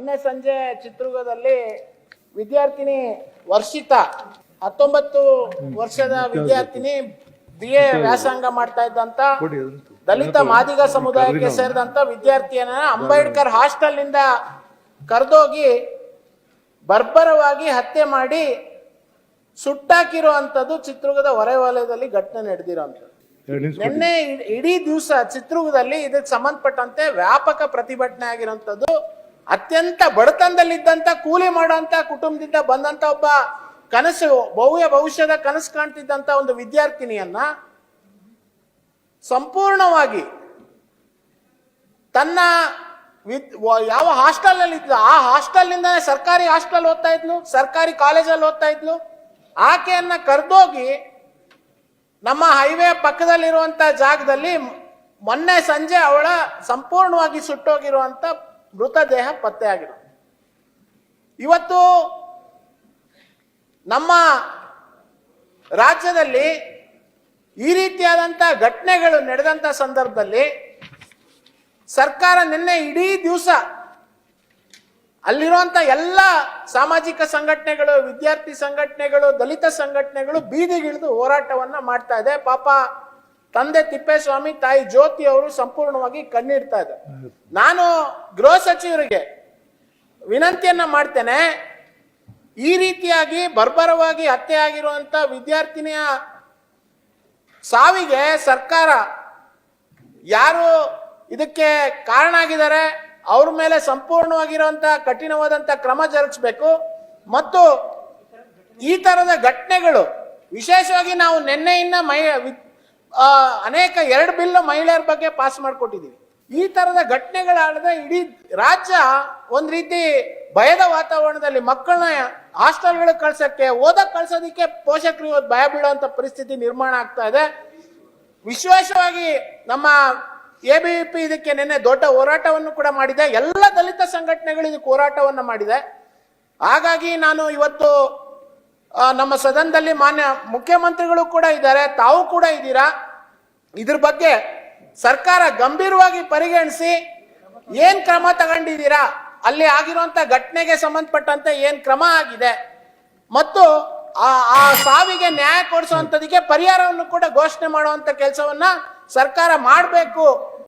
ಮೊನ್ನೆ ಸಂಜೆ ಚಿತ್ರದುರ್ಗದಲ್ಲಿ ವಿದ್ಯಾರ್ಥಿನಿ ವರ್ಷಿತ ಹತ್ತೊಂಬತ್ತು ವರ್ಷದ ವಿದ್ಯಾರ್ಥಿನಿ ಬಿ ಎ ವ್ಯಾಸಂಗ ಮಾಡ್ತಾ ಇದ್ದಂತ ದಲಿತ ಮಾದಿಗ ಸಮುದಾಯಕ್ಕೆ ಸೇರಿದಂತ ವಿದ್ಯಾರ್ಥಿಯನ್ನ ಅಂಬೇಡ್ಕರ್ ಹಾಸ್ಟೆಲ್ನಿಂದ ಕರೆದೋಗಿ ಬರ್ಬರವಾಗಿ ಹತ್ಯೆ ಮಾಡಿ ಸುಟ್ಟಾಕಿರುವಂತದ್ದು ಚಿತ್ರದುರ್ಗದ ಹೊರವಲಯದಲ್ಲಿ ಘಟನೆ ನಡೆದಿರೋಂಥದ್ದು ನಿನ್ನೆ ಇಡ್- ಇಡೀ ದಿವಸ ಚಿತ್ರದುರ್ಗದಲ್ಲಿ ಇದಕ್ಕೆ ಸಂಬಂಧಪಟ್ಟಂತೆ ವ್ಯಾಪಕ ಪ್ರತಿಭಟನೆ ಆಗಿರುವಂತದ್ದು ಅತ್ಯಂತ ಬಡತನದಲ್ಲಿದ್ದಂಥ ಕೂಲಿ ಮಾಡುವಂತ ಕುಟುಂಬದಿಂದ ಬಂದಂತ ಒಬ್ಬ ಕನಸು, ಭವ್ಯ ಭವಿಷ್ಯದ ಕನಸು ಕಾಣ್ತಿದ್ದಂಥ ಒಂದು ವಿದ್ಯಾರ್ಥಿನಿಯನ್ನ ಸಂಪೂರ್ಣವಾಗಿ ತನ್ನ ವಿದ್- ಯಾವ ಹಾಸ್ಟೆಲ್ನಲ್ಲಿ ಇದ್ಲು, ಆ ಹಾಸ್ಟೆಲ್ನಿಂದ ಸರ್ಕಾರಿ ಹಾಸ್ಟೆಲ್ ಓದ್ತಾ ಇದ್ಲು, ಸರ್ಕಾರಿ ಕಾಲೇಜಲ್ಲಿ ಓದ್ತಾ ಇದ್ಲು. ಆಕೆಯನ್ನ ಕರೆದೋಗಿ ನಮ್ಮ ಹೈವೇ ಪಕ್ಕದಲ್ಲಿರುವಂತ ಜಾಗದಲ್ಲಿ ಮೊನ್ನೆ ಸಂಜೆ ಅವಳ ಸಂಪೂರ್ಣವಾಗಿ ಸುಟ್ಟೋಗಿರುವಂತ ಮೃತದೇಹ ಪತ್ತೆಯಾಗಿದೆ. ಇವತ್ತು ನಮ್ಮ ರಾಜ್ಯದಲ್ಲಿ ಈ ರೀತಿಯಾದಂಥ ಘಟನೆಗಳು ನಡೆದಂತ ಸಂದರ್ಭದಲ್ಲಿ ಸರ್ಕಾರ ನಿನ್ನೆ ಇಡೀ ದಿವಸ ಅಲ್ಲಿರುವಂಥ ಎಲ್ಲ ಸಾಮಾಜಿಕ ಸಂಘಟನೆಗಳು, ವಿದ್ಯಾರ್ಥಿ ಸಂಘಟನೆಗಳು, ದಲಿತ ಸಂಘಟನೆಗಳು ಬೀದಿಗಿಳಿದು ಹೋರಾಟವನ್ನ ಮಾಡ್ತಾ ಇದೆ. ಪಾಪ ತಂದೆ ತಿಪ್ಪೇಸ್ವಾಮಿ, ತಾಯಿ ಜ್ಯೋತಿ ಅವರು ಸಂಪೂರ್ಣವಾಗಿ ಕಣ್ಣಿಡ್ತಾ ಇದ್ದಾರೆ. ನಾನು ಗೃಹ ಸಚಿವರಿಗೆ ವಿನಂತಿಯನ್ನ ಮಾಡ್ತೇನೆ, ಈ ರೀತಿಯಾಗಿ ಬರ್ಬರವಾಗಿ ಹತ್ಯೆ ಆಗಿರುವಂತ ವಿದ್ಯಾರ್ಥಿನಿಯ ಸಾವಿಗೆ ಸರ್ಕಾರ ಯಾರು ಇದಕ್ಕೆ ಕಾರಣ ಆಗಿದ್ದಾರೆ, ಅವ್ರ ಮೇಲೆ ಸಂಪೂರ್ಣವಾಗಿರುವಂತ ಕಠಿಣವಾದಂತ ಕ್ರಮ ಜರುಗಿಸಬೇಕು ಮತ್ತು ಈ ತರದ ಘಟನೆಗಳು ವಿಶೇಷವಾಗಿ ನಾವು ನಿನ್ನೆಯಿಂದ ಮೈ ಅನೇಕ ಎರಡು ಬಿಲ್ ಮಹಿಳೆಯರ ಬಗ್ಗೆ ಪಾಸ್ ಮಾಡಿಕೊಟ್ಟಿದ್ದೀವಿ ಈ ತರದ ಘಟನೆಗಳಾಡದೆ ಇಡೀ ರಾಜ್ಯ ಒಂದು ರೀತಿ ಭಯದ ವಾತಾವರಣದಲ್ಲಿ ಮಕ್ಕಳನ್ನ ಹಾಸ್ಟೆಲ್ಗಳಿಗೆ ಕಳ್ಸೋಕ್ಕೆ ಓದಕ್ಕೆ ಕಳ್ಸೋದಕ್ಕೆ ಪೋಷಕರು ಇವತ್ತು ಭಯ ಬೀಳುವಂಥ ಪರಿಸ್ಥಿತಿ ನಿರ್ಮಾಣ ಆಗ್ತಾ ಇದೆ. ವಿಶೇಷವಾಗಿ ನಮ್ಮ ಎ ಬಿ ಪಿ ಇದಕ್ಕೆ ನಿನ್ನೆ ದೊಡ್ಡ ಹೋರಾಟವನ್ನು ಕೂಡ ಮಾಡಿದೆ. ಎಲ್ಲ ದಲಿತ ಸಂಘಟನೆಗಳು ಇದಕ್ಕೆ ಹೋರಾಟವನ್ನು ಮಾಡಿದೆ. ಹಾಗಾಗಿ ನಾನು ಇವತ್ತು ನಮ್ಮ ಸದನದಲ್ಲಿ ಮಾನ್ಯ ಮುಖ್ಯಮಂತ್ರಿಗಳು ಕೂಡ ಇದ್ದಾರೆ, ತಾವು ಕೂಡ ಇದ್ದೀರಾ? ಇದ್ರ ಬಗ್ಗೆ ಸರ್ಕಾರ ಗಂಭೀರವಾಗಿ ಪರಿಗಣಿಸಿ ಏನ್ ಕ್ರಮ ತಗೊಂಡಿದ್ದೀರಾ? ಅಲ್ಲಿ ಆಗಿರುವಂತ ಘಟನೆಗೆ ಸಂಬಂಧಪಟ್ಟಂತೆ ಏನ್ ಕ್ರಮ ಆಗಿದೆ? ಮತ್ತು ಆ ಸಾವಿಗೆ ನ್ಯಾಯ ಕೊಡಿಸುವಂತದಕ್ಕೆ ಪರಿಹಾರವನ್ನು ಕೂಡ ಘೋಷಣೆ ಮಾಡುವಂತ ಕೆಲಸವನ್ನ ಸರ್ಕಾರ ಮಾಡಬೇಕು.